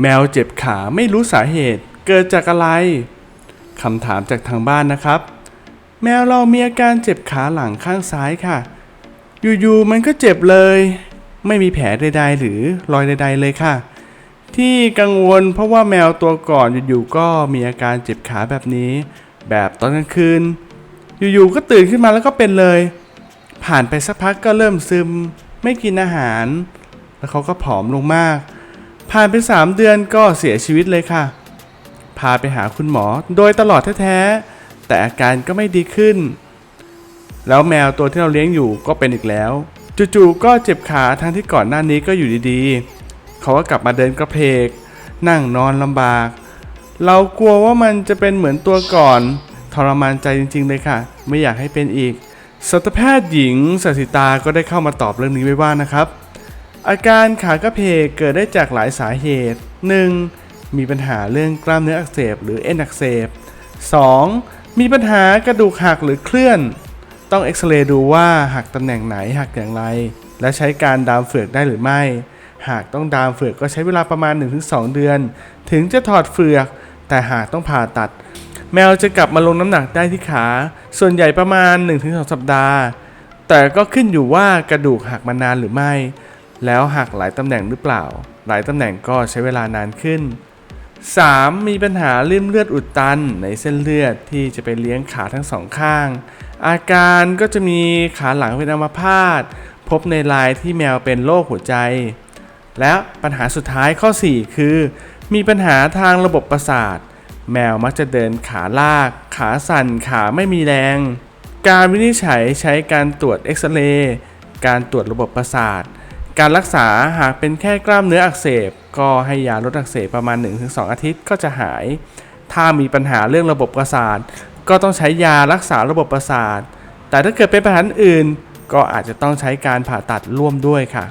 แมวเจ็บขาไม่รู้สาเหตุเกิดจากอะไรคำถามจากทางบ้านนะครับ แมวเรามีอาการเจ็บขาหลังข้างซ้ายค่ะ อยู่ๆมันก็เจ็บเลย ไม่มีแผลใดๆ หรือรอยใด ๆ เลยค่ะ ที่กังวลเพราะว่าแมวตัวก่อนอยู่ๆก็มีอาการเจ็บขาแบบนี้ แบบตอนกลางคืน อยู่ๆก็ตื่นขึ้นมาแล้วก็เป็นเลย ผ่านไปสักพักก็เริ่มซึม ไม่กินอาหาร แล้วเขาก็ผอมลงมาก ผ่านไปสามเดือนก็เสียชีวิตเลยค่ะ พาไปหาคุณหมอโดยตลอดแท้ๆ แต่อาการก็ไม่ดีขึ้น แล้วแมวตัวที่เราเลี้ยงอยู่ก็เป็นอีกแล้ว จู่ๆก็เจ็บขาทั้งที่ก่อนหน้านี้ก็อยู่ดีๆ เขาก็กลับมาเดินกระเพก นั่งนอนลำบาก เรากลัวว่ามันจะเป็นเหมือนตัวก่อนทรมานใจจริงๆเลยค่ะ ไม่อยากให้เป็นอีกสัตวแพทย์หญิงสสิตาก็ได้เข้ามาตอบเรื่องนี้ไว้ว่านะครับ อาการขากระเพกเกิดได้จากหลายสาเหตุ 1. มีปัญหาเรื่องกล้ามเนื้ออักเสบหรือเอ็นอักเสบ 2. มีปัญหากระดูกหักหรือเคลื่อน ต้องเอ็กซเรย์ดูว่าหักตำแหน่งไหนหักอย่างไร และใช้การดามเฟือกได้หรือไม่ หากต้องดามเฟือกก็ใช้เวลาประมาณ 1-2 เดือน ถึงจะถอดเฟือก แต่หากต้องผ่าตัด แมวจะกลับมาลงน้ำหนักได้ที่ขา ส่วนใหญ่ประมาณ 1-2 สัปดาห์ แต่ก็ขึ้นอยู่ว่ากระดูกหักมานานหรือไม่ แล้วหักหลายตำแหน่งหรือเปล่า หลายตำแหน่งก็ใช้เวลานานขึ้น 3. มีปัญหาริ่มเลือดอุดตันในเส้นเลือดที่จะไปเลี้ยงขาทั้งสองข้าง อาการก็จะมีขาหลังเป็นอัมพาตพบในลายที่แมวเป็นโรคหัวใจ และปัญหาสุดท้ายข้อ 4 คือ มีปัญหาทางระบบประสาท แมวมักจะเดินขาลาก ขาสั่นขาไม่มีแรง การวินิจฉัยใช้การตรวจเอ็กซเรย์การตรวจระบบประสาท การรักษาหากเป็นแค่กล้ามเนื้ออักเสบ ก็ให้ยาลดอักเสบประมาณ 1-2 อาทิตย์ก็จะหาย ถ้ามีปัญหาเรื่องระบบประสาท ก็ต้องใช้ยารักษาระบบประสาท แต่ถ้าเกิดเป็นปัญหาอื่น ก็อาจจะต้องใช้การผ่าตัดร่วมด้วยค่ะ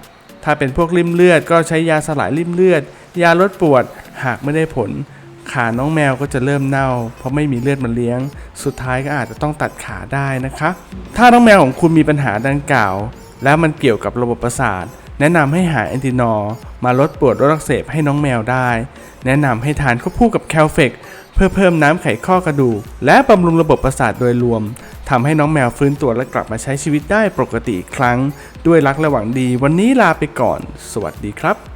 ถ้าเป็นพวกริ่มเลือด ก็ใช้ยาสลายริ่มเลือด ยาลดปวดหากไม่ได้ผล ขาน้องแมวก็จะเริ่มเน่า เพราะไม่มีเลือดมาเลี้ยง สุดท้ายก็อาจจะต้องตัดขาได้นะคะ ถ้าน้องแมวของคุณมีปัญหาดังกล่าว แล้วมันเกี่ยวกับระบบประสาท แนะนำให้หาแอนตินอร์มาลดปวดลดอักเสบให้น้องแมวได้ แนะนำให้ทานควบคู่กับแคลเฟกเพื่อเพิ่มน้ำไขข้อกระดูก และบำรุงระบบประสาทโดยรวมทำให้น้องแมวฟื้นตัวและกลับมาใช้ชีวิตได้ปกติอีกครั้ง ด้วยรักและหวังดี วันนี้ลาไปก่อน สวัสดีครับ